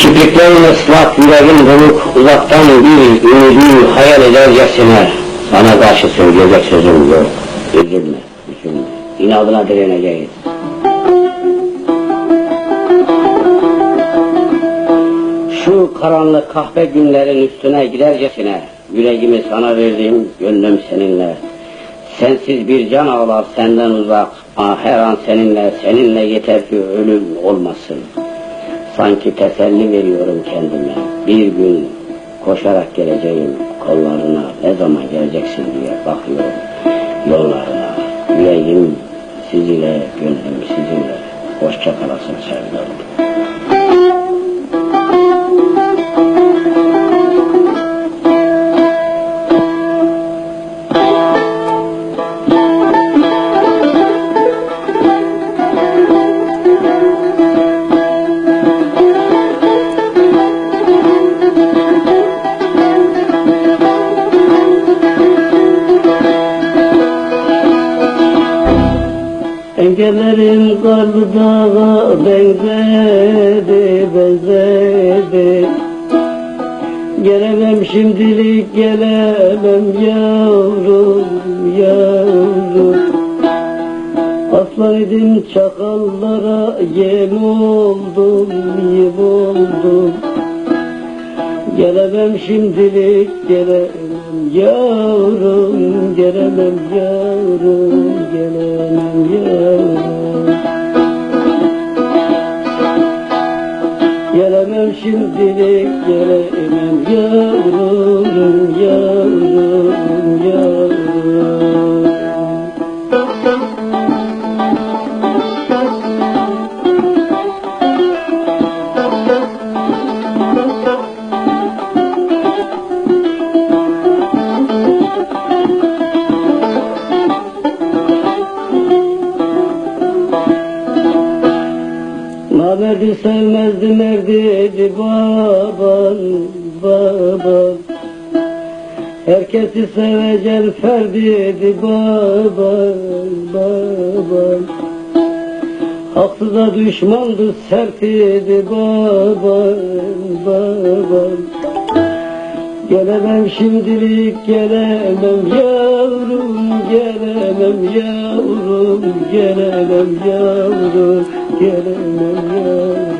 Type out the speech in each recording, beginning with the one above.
Kipriklerin ıslak yüreğin donuk uzaktan bir ümidi hayal edercesine sana karşı söyleyecek sözüm yok. Üzülme, üzülme. İnadına direneceğiz. Şu karanlık kahve günlerin üstüne gidercesine yüreğimi sana verdim, gönlüm seninle. Sensiz bir can ağlar senden uzak, ah her an seninle, seninle yeter ki ölüm olmasın. Sanki teselli veriyorum kendime. Bir gün koşarak geleceğim kollarına. Ne zaman geleceksin diye bakıyorum yollarına. Yüreğim sizinle, gönlüm sizinle. Hoşça kalasın sevgilim. Benzedi, benzedi. Gelemem şimdilik gelemem yavrum, yavrum. Aslan idim çakallara yem oldum, yem oldum. Gelemem şimdilik gelemem yavrum, gelemem yavrum, gelemem yavrum. Gelemem şimdilik gelemem yavrum, yavrum, yavrum. Namerdi sevmezdi merdiydi baban, baban. Herkesi sevecek ferdiydi baban, baban. Haksıza düşmandı sertiydi baban, baban. Gelemem şimdilik gelemem yavrum gelemem yavrum gelemem yavrum gelemem yavrum.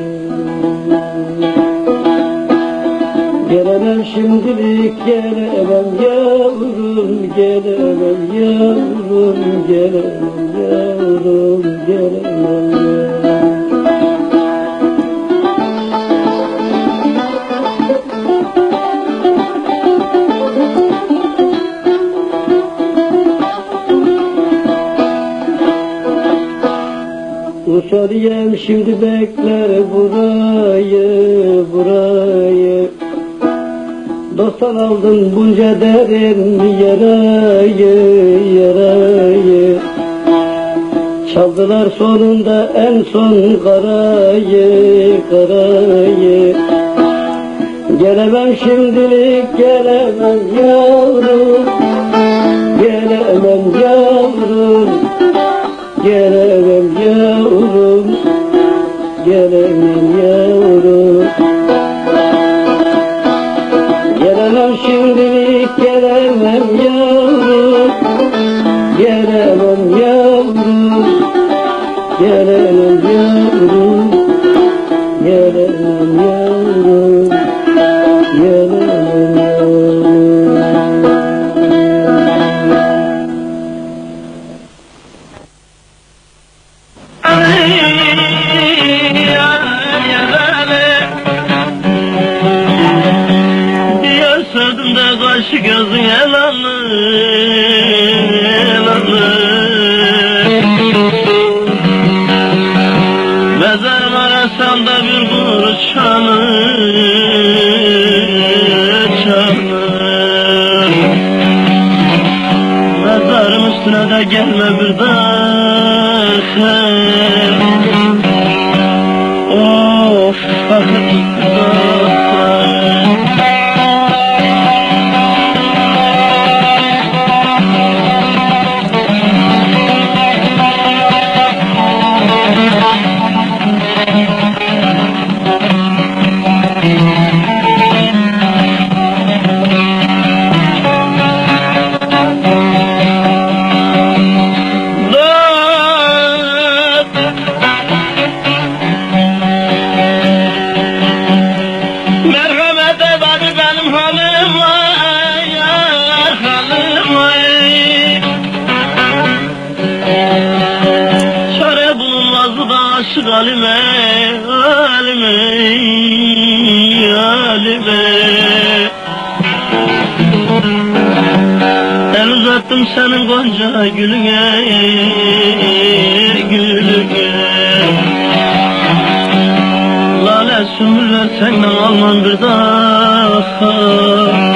Gelemem şimdilik gelemem yavrum. Gelemem yavrum gelemem yavrum gelemem yavrum Uçarıyem şimdi bekler burayı, burayı. Dosttan aldım bunca derin yarayı, yarayı. Çaldılar sonunda en son karayı, karayı. Gelemem şimdilik gelemem yavrum. Gelemem yavrum Gelemem yavrum Gelemem yavrum. Gelemem şimdilik gelemem yavrum. Gelemem yavrum Gelemem yavrum üstüne de gelme bir daha sen halime Halime Halime. El uzattım senin gonca gülüne Gülüne. Lale sümbül versenden almam bir daha